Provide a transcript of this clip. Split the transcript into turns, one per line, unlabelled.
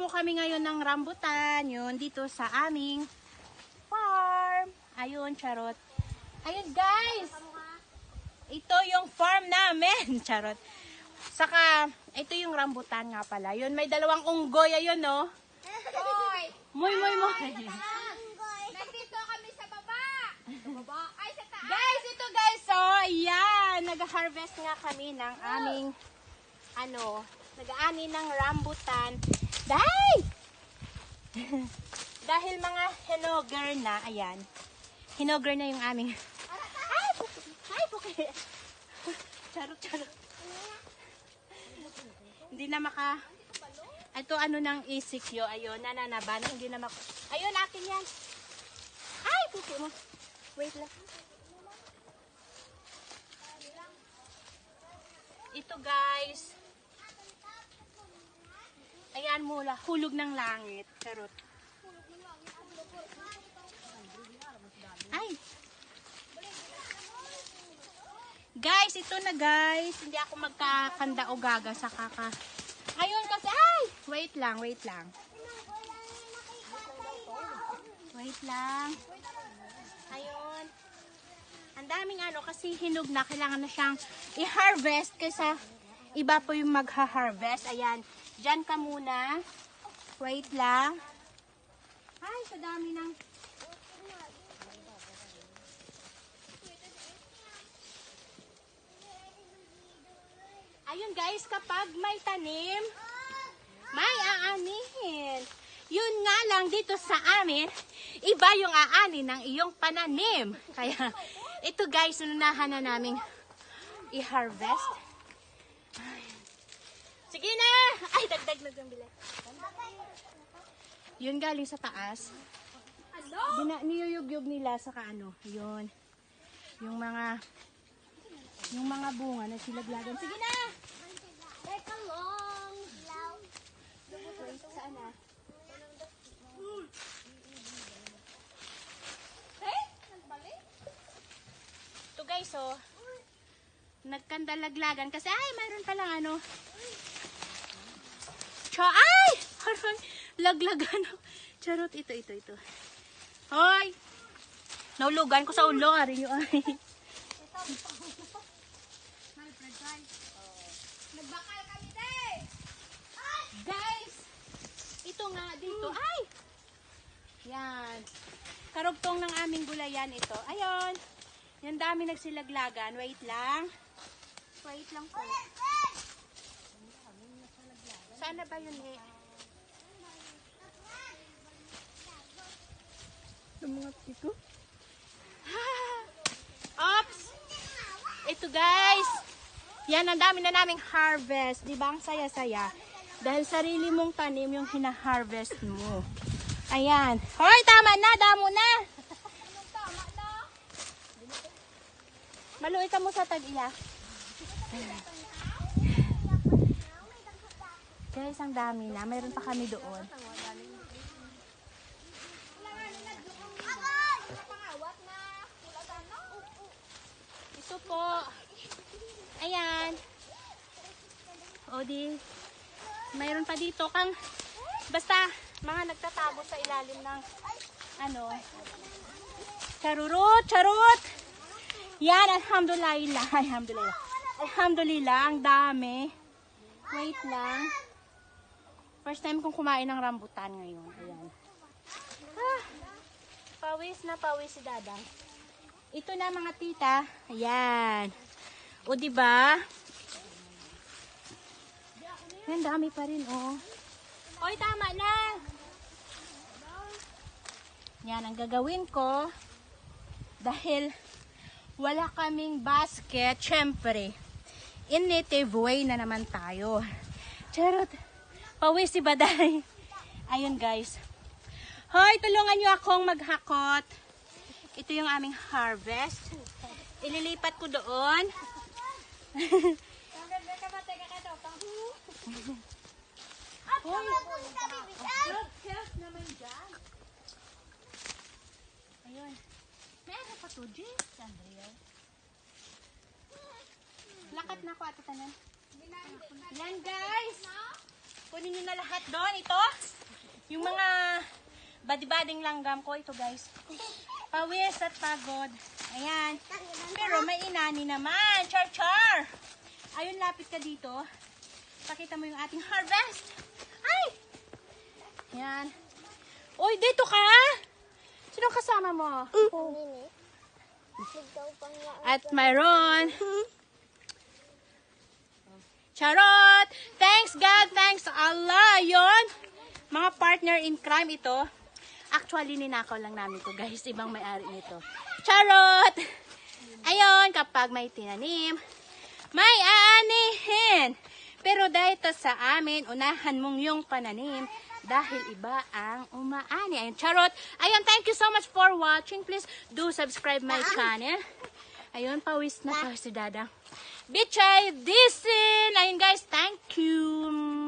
Po kami ngayon ng rambutan. Yun, dito sa aming farm. Ayun, charot. Ayun, guys. Ito yung farm namin. Charot. Saka, ito yung rambutan nga pala. Yun, may dalawang unggoy. Ayun, no?
Hoy!
Muy, muy, muy.
Nandito kami sa baba! Sa baba? Ay, sa taas!
Guys, ito guys, so, ayan. Nag-harvest nga kami ng aming, ano, nag-aani ng rambutan. Dahil, dahil mga hinogger na, ayan. Hinogger na yung aming, ay, puki, ay, puki. Charot, charot. Hindi na maka, ito ano ng isikyo, ayun, nananaban, hindi na mak, ayun, akin yan. Ay, puki mo. Wait lang. Ito guys. Ayan mula, hulog ng langit. Charot. Ay. Guys, ito na guys. Hindi ako magkakanda o gaga sa kaka. Ayun kasi, ay! Wait lang, wait lang. Wait lang. Ayun. Ang daming ano, kasi hinog na, kailangan na siyang i-harvest kaysa iba po yung magha-harvest. Ayan, dyan ka muna. Wait lang. Ay, sa dami ng... Ayun guys, kapag may tanim, may aanihin. Yun nga lang dito sa amin, iba yung aani ng iyong pananim. Kaya ito guys, unahan na namin i-harvest. Ay. Sige na! Ay, dagdag na yung bilet. Yun galing sa taas. Bina, niyuyug-yug nila sa kaano. Yun. Yung mga yung mga bunga na silaglagan. Sige na!
Teka lang!
Wait, saan na?
Eh? Nagbalik?
Ito guys, oh. Nagkandalaglagan kasi ay mayroon pa lang ano. Cha ay! Parang laglagan. Charot ito ito ito. Hoy. Naulugan ko sa ulo ari yo ay.
Nagbakal kami, day!
Guys, ito nga dito. Ay! Yan. Karugtong ng aming gulayan ito. Ayun. Yan dami nagsilaglagan. Wait lang. Wait lang po. Sana ba yun eh? Lumungat dito. Ops! Ito guys. Yan, ang dami na naming harvest. Di ba? Ang saya-saya. Dahil sarili mong tanim yung hina-harvest mo. Ayan. Hoy, tama na. Damo na. Maluwi ka mo sa tag-iya. Guys, ang dami na. Mayroon pa kami doon. Ito po. Ayan. O di, mayroon pa dito kang, basta, mga nagtatago sa ilalim ng, ano, charurot, charot. Yan, alhamdulillah, alhamdulillah. Alhamdulillah, ang dami. Wait lang. First time kong kumain ng rambutan ngayon. Ayan. Ah, pawis na pawis si Dadang. Ito na mga tita. Ayan. O, di ba? Yan, dami pa rin, oh. Oy, tama na. Yan, ang gagawin ko, dahil wala kaming basket, syempre, in native way na naman tayo. Charot. Pawis si Baday. Ayun, guys. Hoy, tulungan nyo akong maghakot. Ito yung aming harvest. Ililipat ko doon. Ayun. Meron pa to, Jess. Andrea. Lakat na ako ato tanan. Yan, guys. Kunin nyo na lahat doon. Ito. Yung mga badi-bading langgam ko. Ito guys. Pawis at pagod. Ayan. Pero may inani naman. Char char. Ayun, lapit ka dito. Pakita mo yung ating harvest. Ay! Ayan. Uy, dito ka! Sino kasama mo? At mayroon. Charot! Thanks God, thanks Allah. Yon. Mga partner in crime ito. Actually, ninakaw lang namin to guys. Ibang may-ari nito. Charot! Ayon, kapag may tinanim, may aanihin. Pero dahil to sa amin, unahan mong yung pananim dahil iba ang umaani. Ayun, charot. Ayun, thank you so much for watching. Please do subscribe my channel. Ayun, pawis na pawis si Dada. Bichay, disin. Ayun guys, thank you.